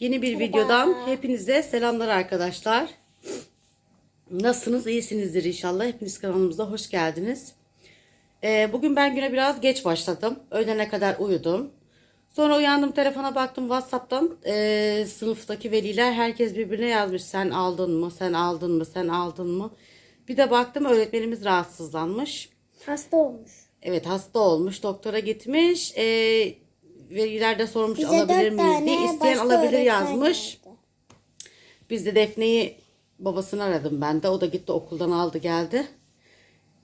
Yeni bir videodan hepinize selamlar arkadaşlar. Nasılsınız? İyisinizdir inşallah. Hepiniz kanalımıza hoş geldiniz. Ee, bugün ben güne biraz geç başladım. Öğlene kadar uyudum. Sonra uyandım telefona baktım Whatsapp'tan ee, sınıftaki veliler herkes birbirine yazmış. Sen aldın mı? Sen aldın mı? Sen aldın mı? Bir de baktım öğretmenimiz rahatsızlanmış. Hasta olmuş. Evet hasta olmuş. Doktora gitmiş. Ee, veliler de sormuş Bize alabilir miyiz diye. İsteyen alabilir yazmış. geldi. Biz de Defne'yi babasını aradım ben de. O da gitti okuldan aldı geldi.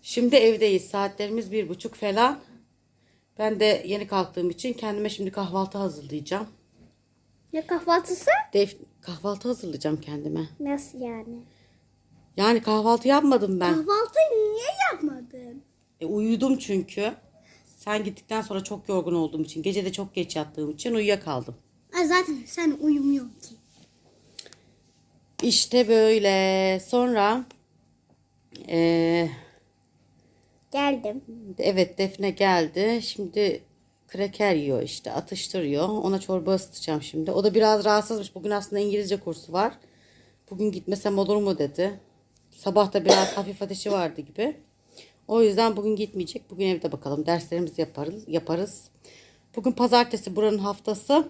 Şimdi evdeyiz. Saatlerimiz bir buçuk falan. Ben de yeni kalktığım için kendime şimdi kahvaltı hazırlayacağım. Ne kahvaltısı? Def kahvaltı hazırlayacağım kendime. Nasıl yani? Yani kahvaltı yapmadım ben. Kahvaltıyı niye yapmadın? E, uyudum çünkü. Sen gittikten sonra çok yorgun olduğum için, gece de çok geç yattığım için uyuyakaldım. Ay zaten sen uyumuyorsun ki. İşte böyle. Sonra eee Geldim. Evet Defne geldi. Şimdi kraker yiyor işte atıştırıyor. Ona çorba ısıtacağım şimdi. O da biraz rahatsızmış. Bugün aslında İngilizce kursu var. Bugün gitmesem olur mu dedi. Sabah da biraz hafif ateşi vardı gibi. O yüzden bugün gitmeyecek. Bugün evde bakalım. Derslerimizi yaparız. yaparız. Bugün pazartesi buranın haftası.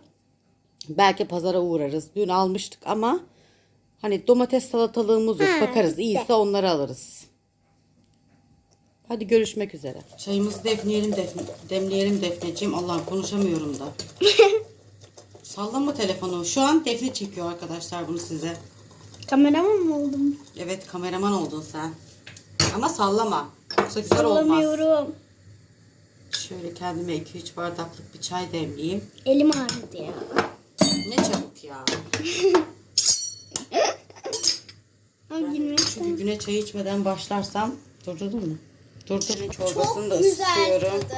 Belki pazara uğrarız. Dün almıştık ama hani domates salatalığımız yok. Ha, Bakarız. işte. İyiyse onları alırız. Hadi görüşmek üzere. Çayımızı defneyelim, defne, demleyelim Defneciğim. Allah'ım konuşamıyorum da. Sallama telefonu. Şu an Defne çekiyor arkadaşlar bunu size. Kameraman mı oldum? Evet kameraman oldun sen. Ama sallama. Yoksa güzel olmaz. Şöyle kendime 2-3 bardaklık bir çay demleyeyim. Elim ağrıdı ya. Ne çabuk ya. Ama Çünkü güne çay içmeden başlarsam durdurdun mu? Durdurdum çorbasını da Çok güzel ısıtıyorum. tadı.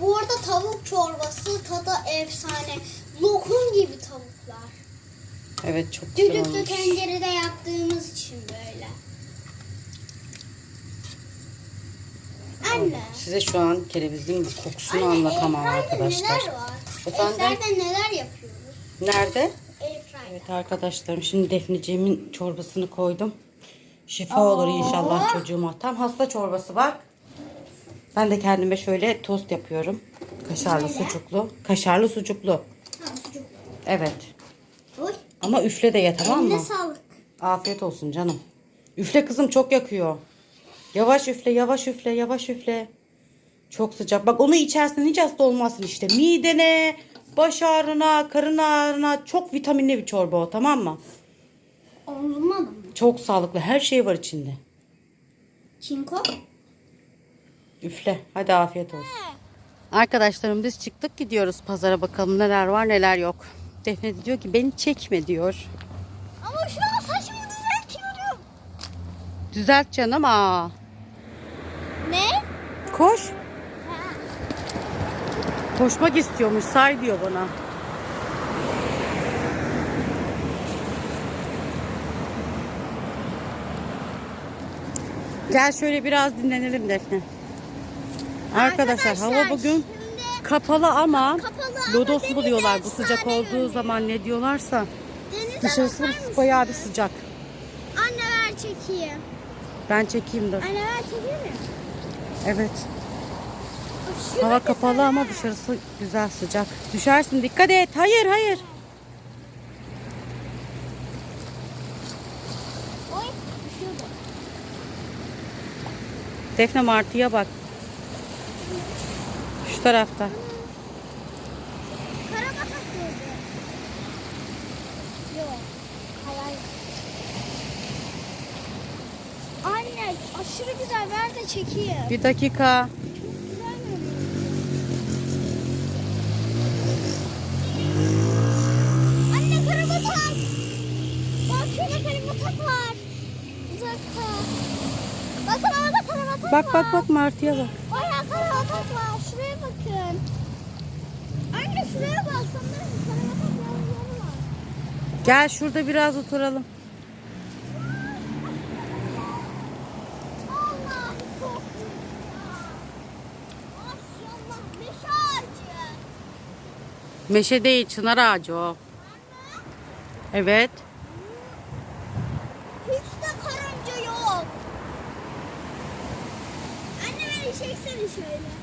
Bu arada tavuk çorbası tadı efsane. Lokum gibi tavuklar. Evet çok güzel Düdüklü olmuş. tencerede yaptığımız için böyle. Anne. Size şu an kerevizin kokusunu Anne, anlatamam arkadaşlar. neler var? Efendim? Airfryer'de neler yapıyoruz? Nerede? Airfryer'de. Evet arkadaşlarım şimdi Defneciğimin çorbasını koydum. Şifa olur inşallah çocuğuma. Tam hasta çorbası bak. Ben de kendime şöyle tost yapıyorum. Kaşarlı sucuklu. Kaşarlı sucuklu. Ha, sucuk. Evet. Oy. Ama üfle de ye tamam Eline mı? sağlık. Afiyet olsun canım. Üfle kızım çok yakıyor. Yavaş üfle, yavaş üfle, yavaş üfle. Çok sıcak. Bak onu içersen hiç hasta olmazsın işte. Midene, baş ağrına, karın ağrına çok vitaminli bir çorba o tamam mı? Omzuma mı? Çok sağlıklı. Her şey var içinde. Çinko. Üfle. Hadi afiyet olsun. Arkadaşlarım biz çıktık gidiyoruz pazara bakalım neler var neler yok. Defne de diyor ki beni çekme diyor. Ama şu an saçımı düzeltiyorum. Düzelt canım aa. Koş. Koşmak istiyormuş say diyor bana. Gel şöyle biraz dinlenelim Defne. Arkadaşlar, hava Arkadaşlar, bugün şimdi kapalı ama Kapalı lodos mu diyorlar bu sıcak olduğu görünüyor. zaman ne diyorlarsa denize dışarısı bayağı bir sıcak. Anne ver çekeyim. Ben çekeyim dur. Anne ver çekeyim mi? Evet. Hava kapalı ama dışarısı güzel sıcak. Düşersin dikkat et. Hayır hayır. Oy. Defne martıya bak. Şu tarafta. Karabatak gördü. Yok. Hayal. Anne aşırı güzel ver de çekeyim. Bir dakika. Anne karabatak. Bak şurada karabatak var. Uzakta. Bakın orada karabatak Bak var. bak bak martıya bak. Orada karabatak var. Şuraya bakın. Anne şuraya bak. Sanırım karabatak var. Gel şurada biraz oturalım. Allah çok güzel. Maşallah meşe değil çınar ağacı o. Evet. Hiç de karınca yok. Anne beni çeksene şöyle.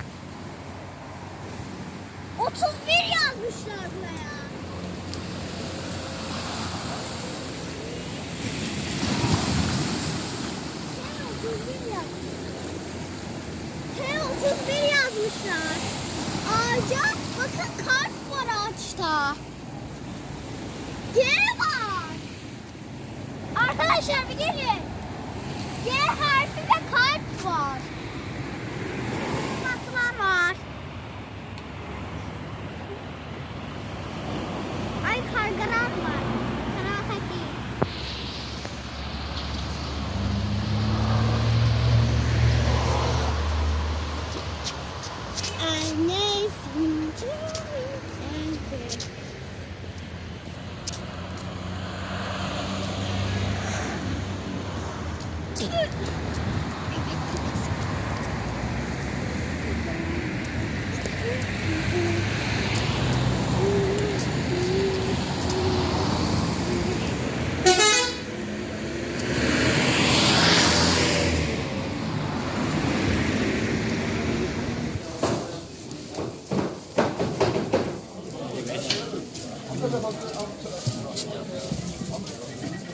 31 yazmışlar buraya. T31 yazmışlar. Ağaca bakın kart var ağaçta. G var. Arkadaşlar bir gelin. G harfinde kalp var.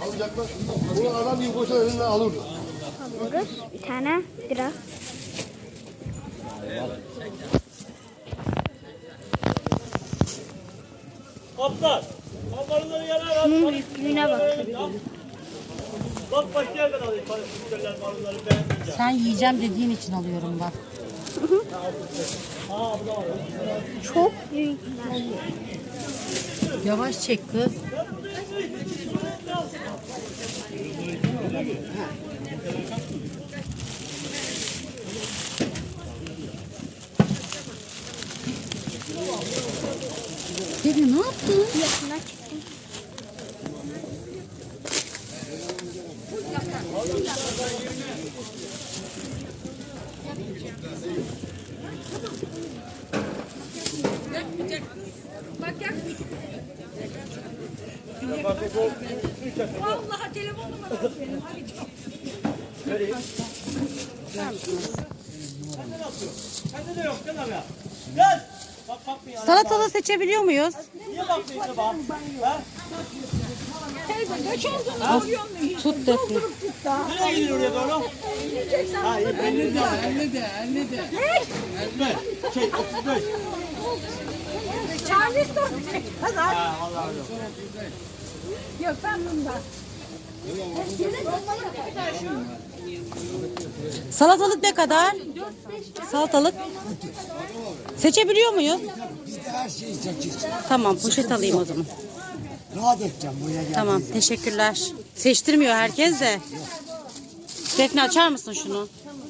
Alacaklar. Bunu adam gibi koşar elinden alır. Alıyoruz. Bir tane bira. Kaptan. Kafaları yanar at. Bunun büyüklüğüne bakın. Bak başka yerden alayım. Müşteriler marulları beğenmeyeceğim. Sen yiyeceğim dediğin için alıyorum bak. Çok büyükler. Yavaş çek kız. Dede ne yaptın? Yakına çıktım. Sende de yok değil mi abi? Gel. Bak bak bir yana. Salatalı seçebiliyor muyuz? Niye bakmıyorsun bak? Ha? Tut Defne. Nereye gidiyor oraya doğru? 50 de 50 de 50 de. Ne? Şey 35. Ha Allah Allah. Salatalık ne kadar? Salatalık. Seçebiliyor muyuz? Her şeyi seçeceğiz. Tamam poşet alayım o zaman. Rahat edeceğim buraya gel. Tamam teşekkürler. Seçtirmiyor herkes de. Defne açar mısın şunu?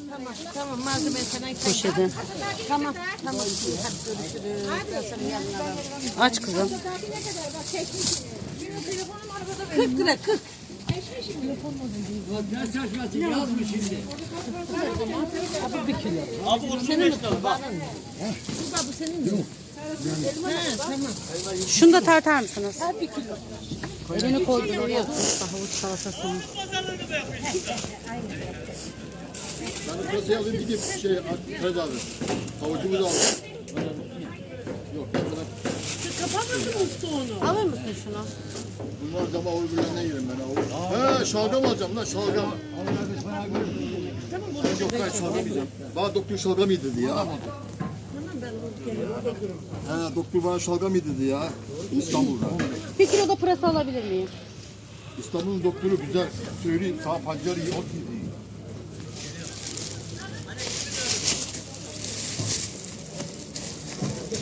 Tamam tamam malzeme sana Poşeti. Tamam tamam. Aç kızım. 40 lira 40. Abi 35 lira bak. Şunu da tartar mısınız? Bir kilo. Elini koydun oraya. Havuç salatasını. Ben kasaya alayım gideyim şey Fred abi. Havucumuzu alayım. Yok ben bana Alır mısın şunu? bunlar dama uygulayanına yerim ben. He şalgam alacağım lan şalgam. Ben yok ben şalgam yiyeceğim. Bana doktor şalgam yedirdi ya. He doktor bana şalgam yedirdi ya. İstanbul'da. Bir kilo da pırasa alabilir miyim? İstanbul'un doktoru güzel söyleyeyim. Sağ pancarı iyi, ot yedi.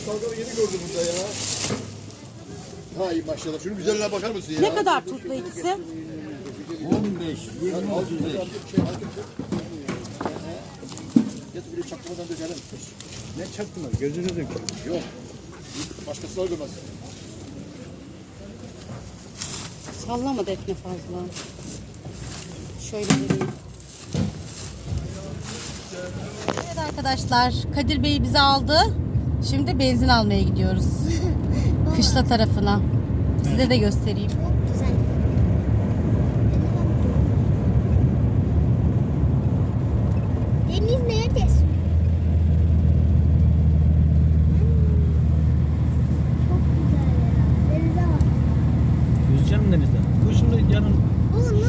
Şalgamı yeni gördüm burada ya. Ha iyi maşallah. Şunun güzelliğine bakar mısın ya? Ne kadar tutlu ikisi? 15, 20, 35. Getir buraya çaktırmadan dökelim. Ne çaktın Gözünü dök. Yok. Başkası da görmez. Sallama Defne fazla. Şöyle vereyim. Evet arkadaşlar Kadir Bey bizi aldı. Şimdi benzin almaya gidiyoruz. Kışla tarafına. Size de göstereyim. Güzel.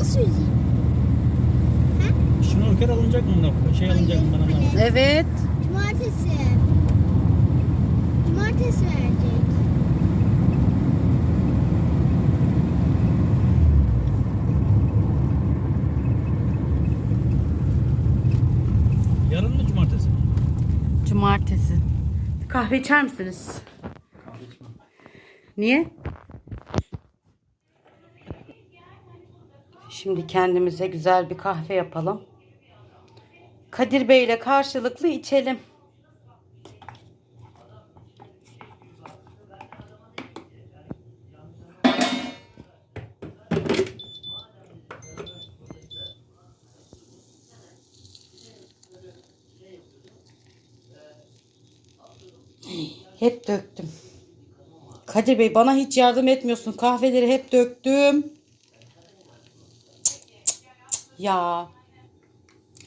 Nasıl yüzeyim? Şnorkel alınacak mı bundan? Şey alınacak mı bana? bana? Evet. Cumartesi. Cumartesi verecek. Yarın mı cumartesi? Cumartesi. Kahve içer misiniz? Niye? Şimdi kendimize güzel bir kahve yapalım. Kadir Bey ile karşılıklı içelim. Hep döktüm. Kadir Bey bana hiç yardım etmiyorsun. Kahveleri hep döktüm. Cık, cık, cık. Ya.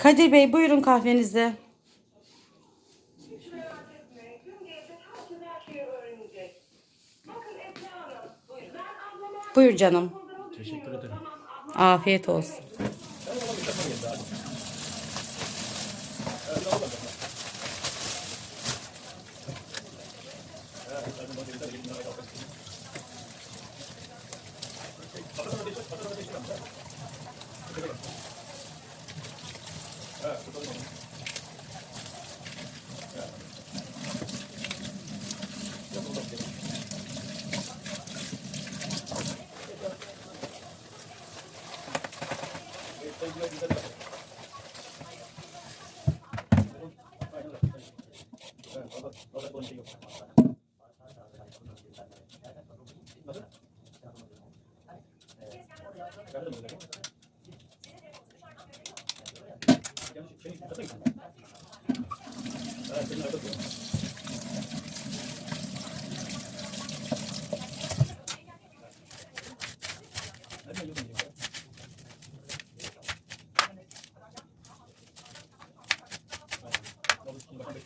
Kadir Bey buyurun kahvenizi. Buyur canım. Teşekkür ederim. Afiyet olsun.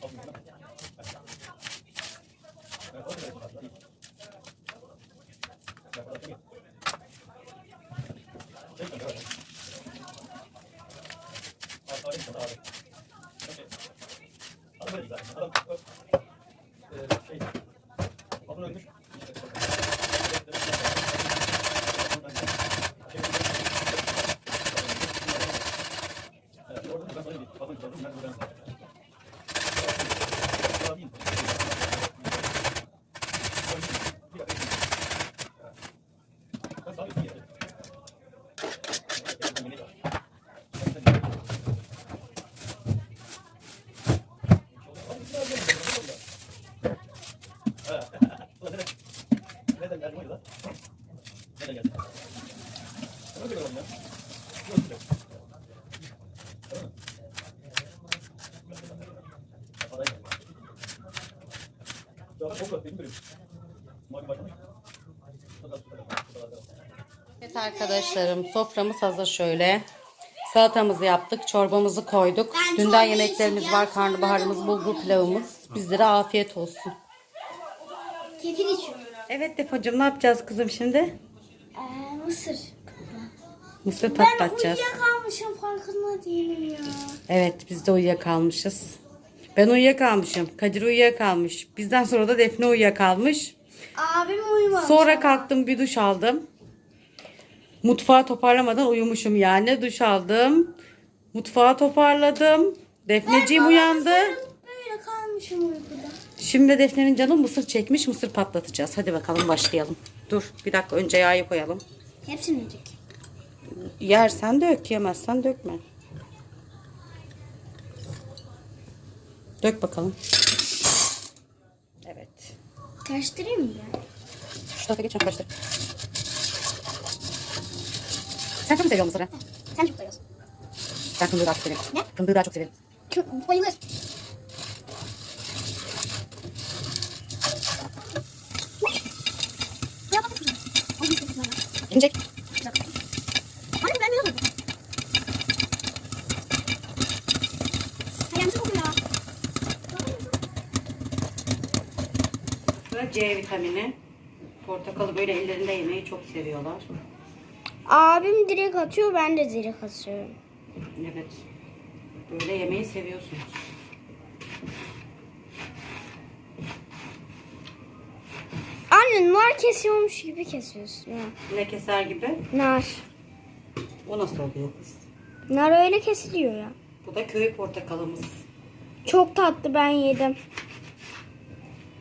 Okay. Arkadaşlarım soframız hazır şöyle. Salatamızı yaptık, çorbamızı koyduk. Ben Dünden yemeklerimiz var, karnabaharımız, bulgur pilavımız. Bizlere afiyet olsun. Kefir içiyorum. Evet Defacığım ne yapacağız kızım şimdi? Ee, mısır. Mısır Ben patlatacağız. uyuyakalmışım farkında değilim ya. Evet biz de uyuyakalmışız. Ben uyuyakalmışım. Kadir uyuyakalmış. Bizden sonra da Defne uyuyakalmış. Abim uyumamış. Sonra kalktım bir duş aldım. Mutfağı toparlamadan uyumuşum yani. Duş aldım. Mutfağı toparladım. Defneciğim uyandı. Böyle kalmışım uykuda. Şimdi Defne'nin canı mısır çekmiş. Mısır patlatacağız. Hadi bakalım başlayalım. Dur bir dakika önce yağı koyalım. Hepsini yiyecek. Yersen dök, yemezsen dökme. Dök bakalım. Evet. Karıştırayım mı? Şu tarafa geç, arkadaşlar. Sen çok mu seviyorsun mısırı? Sen çok bayılıyorsun. Ben fındığı daha çok severim. Ne? Fındığı daha çok severim. Çok bayılır. Güzel. Anne ben kokuyor. Ve C vitamini. Portakalı böyle ellerinde yemeyi çok seviyorlar. Abim direkt atıyor ben de direkt atıyorum. Evet. Böyle yemeği seviyorsunuz. Anne nar kesiyormuş gibi kesiyorsun ya. Ne keser gibi? Nar. O nasıl oluyor kız? Nar öyle kesiliyor ya. Bu da köy portakalımız. Çok tatlı ben yedim.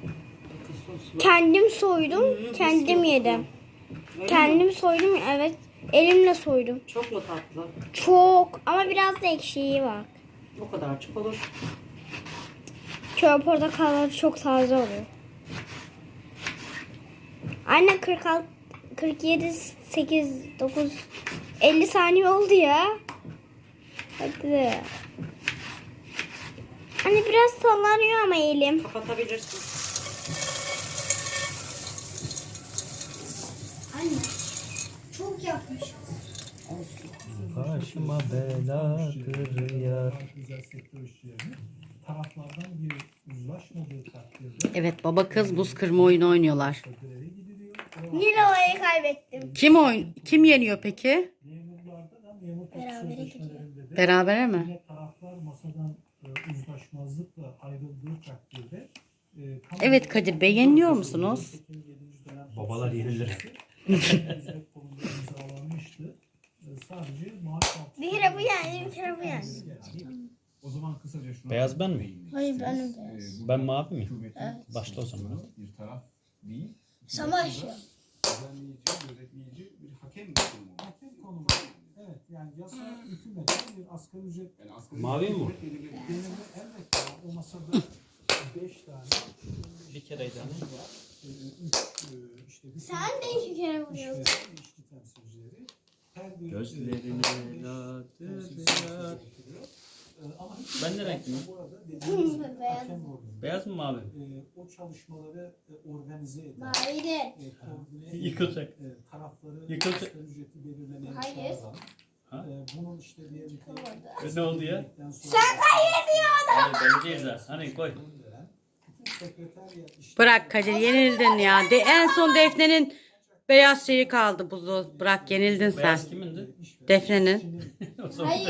Bakın. Kendim soydum, kendim yedim. Öyle mi? Kendim soydum evet. Elimle soydum. Çok mu tatlı? Çok ama biraz da ekşiği var. O kadar çok olur. Köy portakalları çok taze oluyor. Anne 46 47 8 9 50 saniye oldu ya. Hadi. Anne biraz sallanıyor ama elim. Kapatabilirsin. Anne çok yapmış. Başıma beladır yar. özel sektör işçilerinin taraflardan bir uzlaşmadığı takdirde Evet baba kız buz kırma oyunu oynuyorlar. Yine orayı kaybettim. Kim oyun kim yeniyor peki? Memurlarda da memur toplu sözleşmelerinde de Berabere mi? taraflar masadan e, uzlaşmazlıkla ayrıldığı takdirde e, Evet Kadir Bey yeniliyor musunuz? Babalar yenilir. Sadece maaş artışı. Bir kere bu yendi, bir kere bu yendi. O zaman kısaca şunu Beyaz ben mi? Hayır benim de. Ben mavi miyim? hükümetin Başla o zaman. bir taraf değil, Savaş ya. düzenleyici, gözetleyici bir hakem kurumu. Hakem konumu. Evet yani yasa hükümete bir asgari ücret Yani asgari Mavi mi bu? elbette o masada 5 tane Bir kereydi hani. e, e, işte Sen de iki kere vuruyorsun. işçi temsilcileri her bir Gözlerine e. E, hiç Ben ne renkliyim? Beyaz. Beyaz mı mavi? E, o çalışmaları e, organize eden, Hayır. e, eden, Yıkılacak. e, tarafları Yıkılacak. ücreti belirlemeye Hayır. çağıran, Ha? e, bunun işte diyelim ki Ne oldu ya? Sen Hani belli değil zaten. Hani koy. Bırak Kadir yenildin ya. De, en son Defne'nin beyaz şeyi kaldı buzu. Bırak yenildin sen. Beyaz kimindi? Defne'nin. O zaman Hayır.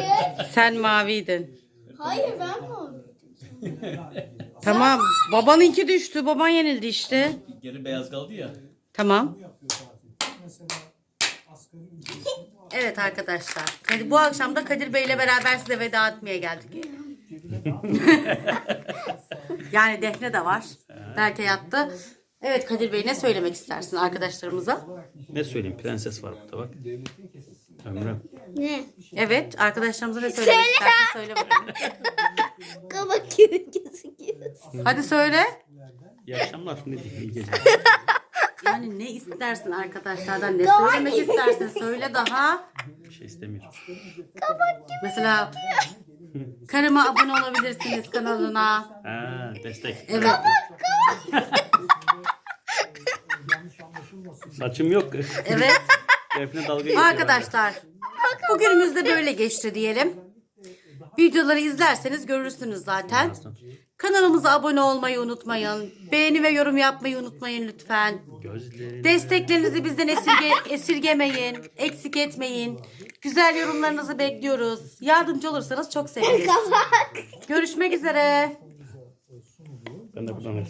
Sen maviydin. Hayır ben mi oldum? Tamam. Babanınki düştü. Baban yenildi işte. Geri beyaz kaldı ya. Tamam. Evet arkadaşlar. Kadir, bu akşam da Kadir Bey ile beraber size veda etmeye geldik. yani Defne de var. Berke yattı. Evet Kadir Bey ne söylemek istersin arkadaşlarımıza? Ne söyleyeyim? Prenses var burada bak. Ömrüm. Ne? Evet arkadaşlarımıza ne söylemek istersin söyle bakalım. Kabak gibi. Hadi söyle. İyi akşamlar. Ne diyeyim? İyi geceler. Yani ne istersin arkadaşlardan ne söylemek istersin söyle daha. Bir şey istemiyorum. Mesela karıma abone olabilirsiniz kanalına. Ha, destek. Evet. Saçım yok. Evet. Defne dalga geçiyor. Arkadaşlar bugünümüz de böyle geçti diyelim. Videoları izlerseniz görürsünüz zaten. Kanalımıza abone olmayı unutmayın. Beğeni ve yorum yapmayı unutmayın lütfen. Desteklerinizi bizden esirge, esirgemeyin. Eksik etmeyin. Güzel yorumlarınızı bekliyoruz. Yardımcı olursanız çok seviniriz. Görüşmek üzere. Ben de buradan.